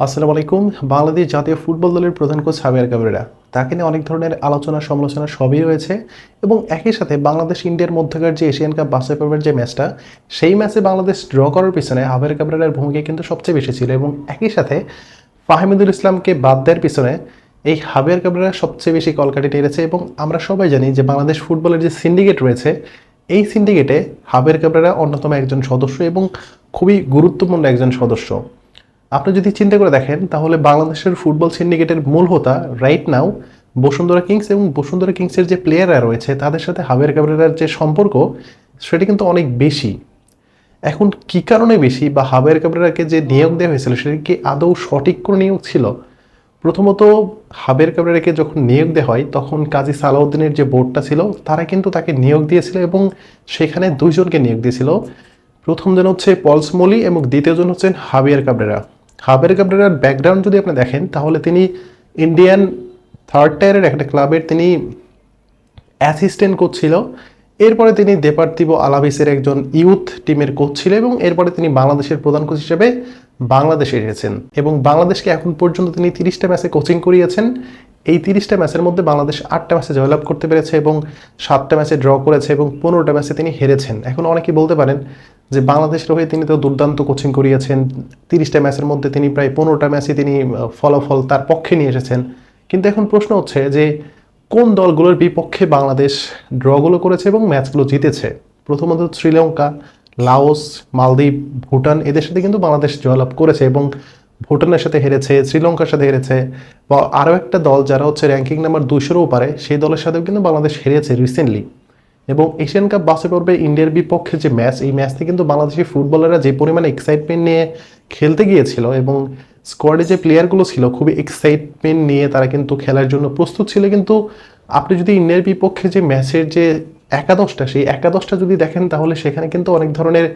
আসসালামু আলাইকুম। বাংলাদেশ জাতীয় ফুটবল দলের প্রধান কোচ হাবিয়ার কাবরেরা তাকে নিয়ে অনেক ধরনের আলোচনা সমালোচনা সবই রয়েছে এবং একই সাথে বাংলাদেশ ইন্ডিয়ার মধ্যকার যে এশিয়ান কাপ বাছাই পর্বের যে ম্যাচটা, সেই ম্যাচে বাংলাদেশ ড্র করার পিছনে হাবিয়ার কাবরেরার ভূমিকা কিন্তু সবচেয়ে বেশি ছিল এবং একই সাথে ফাহিমুদুল ইসলামকে বাদ দেওয়ার পিছনে এই হাবিয়ার কাবরেরা সবচেয়ে বেশি কলকাটি টেরেছে এবং আমরা সবাই জানি যে বাংলাদেশ ফুটবলের যে সিন্ডিকেট রয়েছে, এই সিন্ডিকেটে হাবিয়ার কাবরেরা অন্যতম একজন সদস্য এবং খুবই গুরুত্বপূর্ণ একজন সদস্য। আপনি যদি চিন্তা করে দেখেন, তাহলে বাংলাদেশের ফুটবল সিন্ডিকেটের মূল হোতা রাইট নাও বসুন্ধরা কিংস এবং বসুন্ধরা কিংসের যে প্লেয়াররা রয়েছে, তাদের সাথে হাবের কাবরেরার যে সম্পর্ক, সেটা কিন্তু অনেক বেশি। এখন কি কারণে বেশি বা হাবের কাবরেরাকে যে নিয়োগ দেওয়া হয়েছিল, সেটা কি আদৌ সঠিক কোনো নিয়োগ ছিল? প্রথমত, হাবের কাবরেরাকে যখন নিয়োগ দেওয়া হয়, তখন কাজী সালাউদ্দিনের যে বোর্ডটা ছিল, তারা কিন্তু তাকে নিয়োগ দিয়েছিল এবং সেখানে দুইজনকে নিয়োগ দিয়েছিল। প্রথম জন হচ্ছে পলস মলি এবং দ্বিতীয় জন হচ্ছেন হাবিয়ার কাবরেরা। হাবিয়ার কাবরেরার ব্যাকগ্রাউন্ড যদি আপনি দেখেন, তাহলে তিনি ইন্ডিয়ান থার্ড টায়ারের একটা ক্লাবের তিনি অ্যাসিস্ট্যান্ট কোচ ছিল। এরপরে তিনি দেপার্তিব আলাবিসের একজন ইউথ টিমের কোচ ছিল এবং এরপরে তিনি বাংলাদেশের প্রধান কোচ হিসেবে বাংলাদেশে এসেছেন এবং বাংলাদেশকে এখন পর্যন্ত তিনি তিরিশটা ম্যাচে কোচিং করিয়েছেন। এই তিরিশটা ম্যাচের মধ্যে বাংলাদেশ আটটা ম্যাচে জয়লাভ করতে পেরেছে এবং সাতটা ম্যাচে ড্র করেছে এবং পনেরোটা ম্যাচে তিনি হেরেছেন। এখন অনেকেই বলতে পারেন যে বাংলাদেশের হয়ে তিনি তো দুর্দান্ত কোচিং করিয়েছেন, তিরিশটা ম্যাচের মধ্যে তিনি প্রায় পনেরোটা ম্যাচে তিনি ফলাফল তার পক্ষে নিয়ে এসেছেন। কিন্তু এখন প্রশ্ন হচ্ছে যে কোন দলগুলোর বিপক্ষে বাংলাদেশ ড্রগুলো করেছে এবং ম্যাচগুলো জিতেছে? প্রথমত শ্রীলঙ্কা, লাওস, মালদ্বীপ, ভুটান, এদের সাথে কিন্তু বাংলাদেশ জয়লাভ করেছে এবং ভুটানের সাথে হেরেছে, শ্রীলঙ্কার সাথে হেরেছে। বা আরও একটা দল যারা হচ্ছে র্যাঙ্কিং নাম্বার দুশোরও পারে সেই দলের সাথেও কিন্তু বাংলাদেশ হেরেছে রিসেন্টলি এবং এশিয়ান কাপ বাসে পর্বে ইন্ডিয়ার বিপক্ষে যে ম্যাচ এই ম্যাচে কিন্তু বাংলাদেশি ফুটবলাররা যে পরিমাণে এক্সাইটমেন্ট নিয়ে খেলতে গিয়েছিল এবং স্কোয়াডে যে প্লেয়ারগুলো ছিল, খুবই এক্সাইটমেন্ট নিয়ে তারা কিন্তু খেলার জন্য প্রস্তুত ছিল। কিন্তু আপনি যদি ইন্ডিয়ার বিপক্ষে যে ম্যাচের যে একাদশটা, সেই একাদশটা যদি দেখেন, তাহলে সেখানে কিন্তু অনেক ধরনের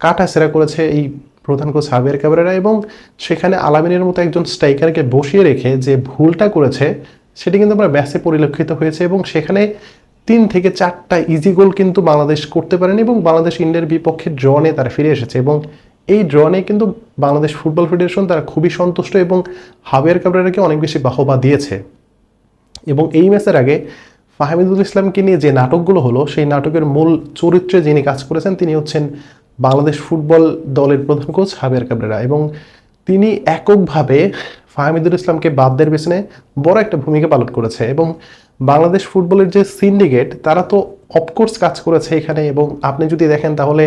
কাটা সেরা করেছে এই প্রধান কোচ হাবিয়ার কাবরেরা এবং সেখানে আলামিনের মতো একজন স্ট্রাইকারকে বসিয়ে রেখে যে ভুলটা করেছে, সেটি কিন্তু আমরা ম্যাচে পরিলক্ষিত হয়েছে এবং সেখানে তিন থেকে চারটা ইজি গোল কিন্তু বাংলাদেশ করতে পারেনি এবং বাংলাদেশ ইন্ডিয়ার বিপক্ষে ড্রনে তারা ফিরে এসেছে এবং এই ড্রনে কিন্তু বাংলাদেশ ফুটবল ফেডারেশন তারা খুবই সন্তুষ্ট এবং হাবিয়ার কাবরেরাকে অনেক বেশি বাহবা দিয়েছে। এবং এই ম্যাচের আগে ফাহমিদুল ইসলামকে নিয়ে যে নাটকগুলো হলো, সেই নাটকের মূল চরিত্রে যিনি কাজ করেছেন, তিনি হচ্ছেন বাংলাদেশ ফুটবল দলের প্রধান কোচ হাবিয়ার কাবরেরা এবং তিনি এককভাবে ফাহমিদুল ইসলামকে বাদ দেওয়ার পেছনে বড় একটা ভূমিকা পালন করেছে এবং বাংলাদেশ ফুটবলের যে সিন্ডিকেট, তারা তো অফকোর্স কাজ করেছে এখানে এবং আপনি যদি দেখেন তাহলে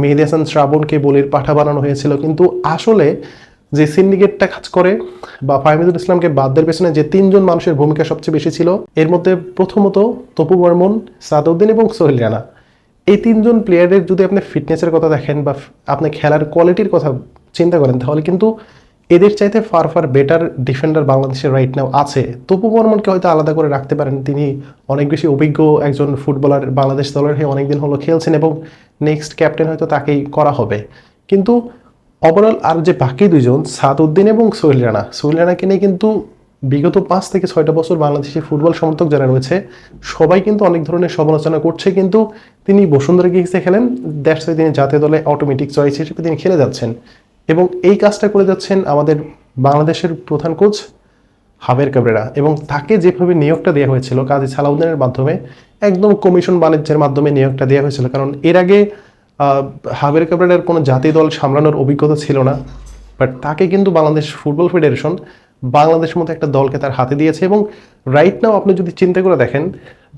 মেহেদি হাসান শ্রাবণকে বলির পাঠা বানানো হয়েছিল। কিন্তু আসলে যে সিন্ডিকেটটা কাজ করে বা ফাহমিদুল ইসলামকে বাদ দেওয়ার পেছনে যে তিনজন মানুষের ভূমিকা সবচেয়ে বেশি ছিল, এর মধ্যে প্রথমত তপু বর্মন, সাদউদ্দিন এবং সোহেল রানা। এই তিনজন প্লেয়ারের যদি আপনি ফিটনেসের কথা দেখেন বা আপনি খেলার কোয়ালিটির কথা চিন্তা করেন, তাহলে কিন্তু এদের চাইতে ফার ফার বেটার ডিফেন্ডার বাংলাদেশের রাইট নাও আছে। তপু বর্মনকে হয়তো আলাদা করে রাখতে পারেন। তিনি অনেক বেশি অভিজ্ঞ একজন ফুটবলার বাংলাদেশ দলের হয়ে অনেকদিন হলো খেলছেন এবং নেক্সট ক্যাপ্টেন হয়তো তাকেই করা হবে। কিন্তু ওভারঅল আর যে বাকি দুইজন, সাদউদ্দিন এবং সোহেল রানা, সোহেল রানাকে নিয়ে কিন্তু বিগত পাঁচ থেকে ছয়টা বছর বাংলাদেশের ফুটবল সমর্থক যারা রয়েছে, সবাই কিন্তু অনেক ধরনের সমালোচনা করছে। কিন্তু তিনি বসুন্ধরা কিংসে খেলেন। দ্যাটস তিনি জাতীয় দলে অটোমেটিক চয়েস হিসেবে তিনি খেলে যাচ্ছেন। এবং এই কাজটা করে যাচ্ছেন আমাদের বাংলাদেশের প্রধান কোচ হাবের কাবরেরা। এবং তাকে যেভাবে নিয়োগটা দেওয়া হয়েছিল, কাজী সালাউদ্দিনের মাধ্যমে, একদম কমিশন বাণিজ্যের মাধ্যমে নিয়োগটা দেওয়া হয়েছিল। কারণ এর আগে হাবের কাবরেরার কোনো জাতীয় দল সামলানোর অভিজ্ঞতা ছিল না, বাট তাকে কিন্তু বাংলাদেশ ফুটবল ফেডারেশন বাংলাদেশের মতো একটা দলকে তার হাতে দিয়েছে। এবং রাইট নাও আপনি যদি চিন্তা করে দেখেন,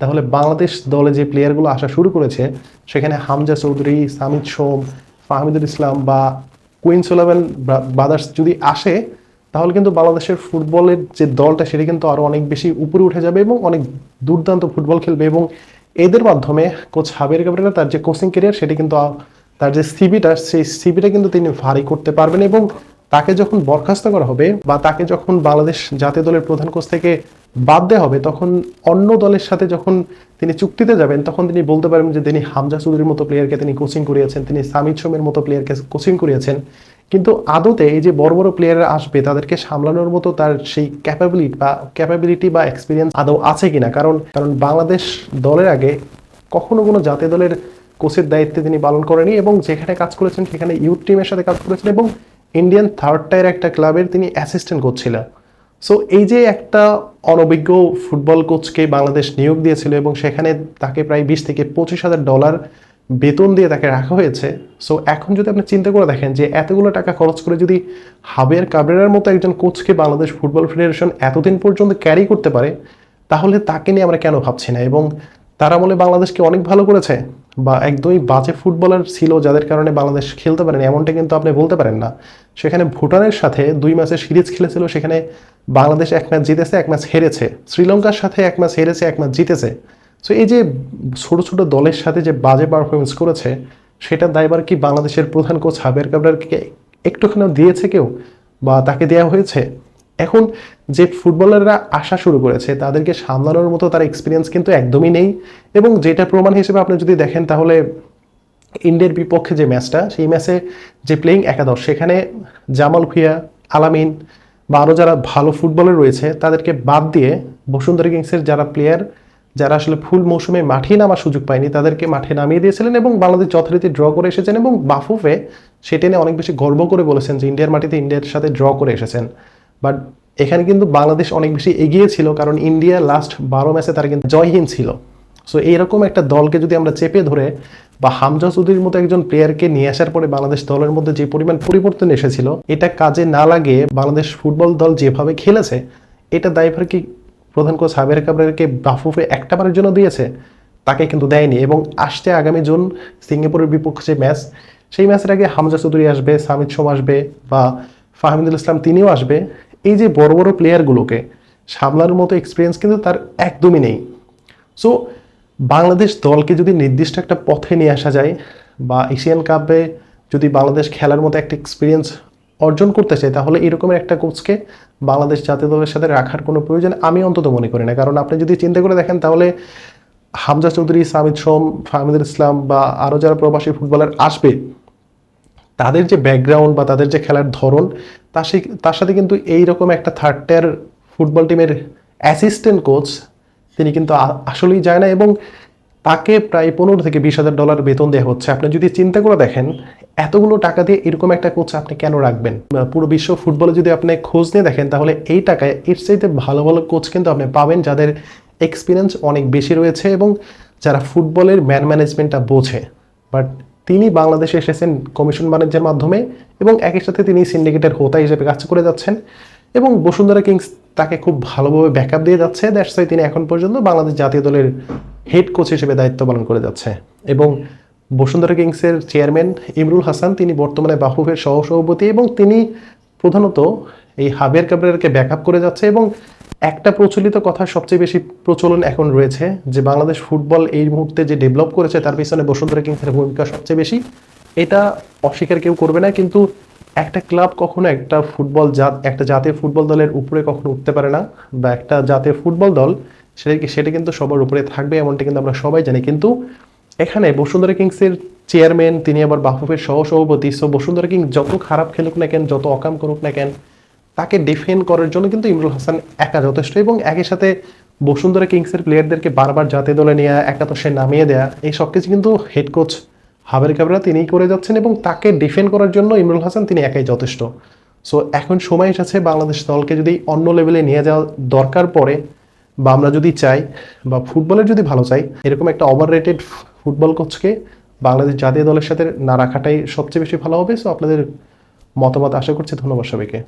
তাহলে বাংলাদেশ দলে যে প্লেয়ারগুলো আসা শুরু করেছে, সেখানে হামজা চৌধুরী, সামিদ সোম, ফাহমিদুল ইসলাম বা কুইন ইলেভেন ব্রাদার্স যদি আসে, তাহলে কিন্তু বাংলাদেশের ফুটবলের যে দলটা, সেটি কিন্তু আরও অনেক বেশি উপরে উঠে যাবে এবং অনেক দুর্দান্ত ফুটবল খেলবে এবং এদের মাধ্যমে কোচ হাবের কাবরেরা তার যে কোচিং কেরিয়ার সেটি কিন্তু তার যে সিবিটা সেই সিবিটা কিন্তু তিনি ভারী করতে পারবেন এবং তাকে যখন বরখাস্ত করা হবে বা তাকে যখন বাংলাদেশ জাতীয় দলের প্রধান কোচ থেকে বাদ দেওয়া হবে, তখন অন্য দলের সাথে যখন তিনি চুক্তিতে যাবেন, তখন তিনি বলতে পারবেন যে তিনি হামজা চৌধুরীর মতো প্লেয়ারকে তিনি কোচিং করিয়েছেন, তিনি সামিদ সোমের মতো প্লেয়ারকে কোচিং করিয়েছেন। কিন্তু আদতে এই যে বড় বড় প্লেয়াররা আসবে, তাদেরকে সামলানোর মতো তার সেই ক্যাপাবিলিটি বা ক্যাপাবিলিটি বা এক্সপিরিয়েন্স আদৌ আছে কিনা? কারণ কারণ বাংলাদেশ দলের আগে কখনো কোনো জাতীয় দলের কোচের দায়িত্বে তিনি পালন করেনি এবং যেখানে কাজ করেছেন, সেখানে ইউথ টিমের সাথে কাজ করেছেন এবং ইন্ডিয়ান থার্ড টায়ার একটা ক্লাবের তিনি অ্যাসিস্ট্যান্ট কোচ ছিলেন। সো এই যে একটা অনভিজ্ঞ ফুটবল কোচকে বাংলাদেশ নিয়োগ দিয়েছিল এবং সেখানে তাকে প্রায় বিশ থেকে পঁচিশ হাজার ডলার বেতন দিয়ে তাকে রাখা হয়েছে। সো এখন যদি আপনি চিন্তা করে দেখেন যে এতগুলো টাকা খরচ করে যদি হাবের কাবরেরার মতো একজন কোচকে বাংলাদেশ ফুটবল ফেডারেশন এতদিন পর্যন্ত ক্যারি করতে পারে, তাহলে তাকে নিয়ে আমরা কেন ভাবছি না? এবং তারা বলে বাংলাদেশকে অনেক ভালো করেছে। বা একদমই বাজে ফুটবলার ছিল যাদের কারণে বাংলাদেশ খেলতে পারেনি, এমনটা কিন্তু আপনি বলতে পারেন না। সেখানে ভুটানের সাথে দুই ম্যাচের সিরিজ খেলেছিল, সেখানে বাংলাদেশ এক ম্যাচ জিতেছে, এক ম্যাচ হেরেছে। শ্রীলঙ্কার সাথে এক ম্যাচ হেরেছে, এক ম্যাচ জিতেছে। সো এই যে ছোট ছোট দলের সাথে যে বাজে পারফরমেন্স করেছে সেটার দায়বার কি বাংলাদেশের প্রধান কোচ হাবের কাবরারকে একটুখানি দিয়েছে কেউ? বা তাকে দেওয়া হয়েছে? এখন যে ফুটবলাররা আসা শুরু করেছে, তাদেরকে সামলানোর মতো তার এক্সপিরিয়েন্স কিন্তু একদমই নেই। এবং যেটা প্রমাণ হিসেবে আপনি যদি দেখেন, তাহলে ইন্ডিয়ার বিপক্ষে যে ম্যাচটা, সেই ম্যাচে যে প্লেয়িং একাদশ, সেখানে জামাল ভুইয়া, আলামিন বা আরও যারা ভালো ফুটবলার রয়েছে, তাদেরকে বাদ দিয়ে বসুন্ধরা কিংসের যারা প্লেয়ার যারা আসলে ফুল মৌসুমে মাঠে নামার সুযোগ পায়নি, তাদেরকে মাঠে নামিয়ে দিয়েছিলেন এবং বাংলাদেশ যথারীতি ড্র করে এসেছেন এবং বাফুফে সেটা নিয়ে অনেক বেশি গর্ব করে বলেছেন যে ইন্ডিয়ার মাটিতে ইন্ডিয়ার সাথে ড্র করে এসেছেন। বাট এখানে কিন্তু বাংলাদেশ অনেক বেশি এগিয়ে ছিল, কারণ ইন্ডিয়া লাস্ট বারো ম্যাচে তারা কিন্তু জয়হীন ছিল। সো এইরকম একটা দলকে যদি আমরা চেপে ধরে, বা হামজা চৌধুরীর মতো একজন প্লেয়ারকে নিয়ে আসার পরে বাংলাদেশ দলের মধ্যে যে পরিমাণ পরিবর্তন এসেছিল, এটা কাজে না লাগে বাংলাদেশ ফুটবল দল যেভাবে খেলেছে, এটা দায়ভার কি প্রধান কোচ হাবের কাবরারকে বাফুফে একটা বারের জন্য দিয়েছে? তাকে কিন্তু দেয়নি। এবং আসছে আগামী জুন সিঙ্গাপুরের বিপক্ষে যে ম্যাচ সেই ম্যাচের আগে হামজা চৌধুরী আসবে সামিদ সোম আসবে, বা ফাহমিদুল ইসলাম তিনিও আসবে। এই যে বড় বড় প্লেয়ারগুলোকে সামলানোর মতো এক্সপিরিয়েন্স কিন্তু তার একদমই নেই। সো বাংলাদেশ দলকে যদি নির্দিষ্ট একটা পথে নিয়ে আসা যায় বা এশিয়ান কাপে যদি বাংলাদেশ খেলার মতো একটা এক্সপিরিয়েন্স অর্জন করতে চায়, তাহলে এরকমের একটা কোচকে বাংলাদেশ জাতীয় দলের সাথে রাখার কোনো প্রয়োজন আমি অন্তত মনে করি না। কারণ আপনি যদি চিন্তা করে দেখেন, তাহলে হামজা চৌধুরী, সামিদ সোম, ফাহমিদুল ইসলাম বা আরও যারা প্রবাসী ফুটবলার আসবে তাদের যে ব্যাকগ্রাউন্ড বা তাদের যে খেলার ধরন তার সে- তার সাথে কিন্তু এই রকম একটা থার্ড টায়ার ফুটবল টিমের অ্যাসিস্ট্যান্ট কোচ তিনি কিন্তু আসলেই যায় না এবং তাকে প্রায় পনেরো থেকে বিশ হাজার ডলার বেতন দেওয়া হচ্ছে। আপনি যদি চিন্তা করে দেখেন, এতগুলো টাকা দিয়ে এরকম একটা কোচ আপনি কেন রাখবেন? পুরো বিশ্ব ফুটবলে যদি আপনি খোঁজ নিয়ে দেখেন, তাহলে এই টাকায় এর চাইতে ভালো ভালো কোচ কিন্তু আপনি পাবেন যাদের এক্সপিরিয়েন্স অনেক বেশি রয়েছে এবং যারা ফুটবলের ম্যান ম্যানেজমেন্টটা বোঝে। বাট তিনি বাংলাদেশে এসেছেন কমিশন বাণিজ্যের মাধ্যমে এবং একই সাথে তিনি সিন্ডিকেটের হোতা হিসেবে কাজ করে যাচ্ছেন এবং বসুন্ধরা কিংস তাকে খুব ভালোভাবে ব্যাকআপ দিয়ে যাচ্ছে। দ্যাটস তিনি এখন পর্যন্ত বাংলাদেশ জাতীয় দলের হেড কোচ হিসেবে দায়িত্ব পালন করে যাচ্ছে। এবং বসুন্ধরা কিংসের চেয়ারম্যান ইমরুল হাসান, তিনি বর্তমানে বাহুফের সহসভাপতি এবং তিনি প্রধানত এই হাবিয়ার কাবরেরকে ব্যাকআপ করে যাচ্ছে এবং একটা প্রচলিত কথা সবচেয়ে বেশি প্রচলন এখন রয়েছে যে বাংলাদেশ ফুটবল এই মুহূর্তে যে ডেভেলপ করেছে তার পিছনে বসুন্ধরা কিংসের ভূমিকা সবচেয়ে বেশি। এটা অস্বীকার কেউ করবে না, কিন্তু একটা ক্লাব কখনো একটা ফুটবল জাত একটা জাতীয় ফুটবল দলের উপরে কখনো উঠতে পারে না বা একটা জাতীয় ফুটবল দল সেটা কি- সেটা কিন্তু সবার উপরে থাকবে এমনটা কিন্তু আমরা সবাই জানি। কিন্তু এখানে বসুন্ধরা কিংসের চেয়ারম্যান তিনি আবার বাফুফের সহ সভাপতি সো বসুন্ধরা কিংস যত খারাপ খেলুক না কেন, যত অকাম করুক না কেন তাকে ডিফেন্ড করার জন্য কিন্তু ইমরুল হাসান একা যথেষ্ট এবং একই সাথে বসুন্ধরা কিংসের প্লেয়ারদেরকে বারবার জাতীয় দলে নেওয়া একাদশে নামিয়ে দেয়া, এই সব কিছু কিন্তু হেড কোচ হাবের কাবরা তিনিই করে যাচ্ছেন এবং তাকে ডিফেন্ড করার জন্য ইমরুল হাসান তিনি একাই যথেষ্ট। সো এখন সময় এসেছে বাংলাদেশ দলকে যদি অন্য লেভেলে নিয়ে যাওয়া দরকার পড়ে বা আমরা যদি চাই বা ফুটবলের যদি ভালো চাই, এরকম একটা ওভার রেটেড ফুটবল কোচকে বাংলাদেশ জাতীয় দলের সাথে না রাখাটাই সবচেয়ে বেশি ভালো হবে। সো আপনাদের মতামত আশা করছি ধন্যবাদ সবাইকে।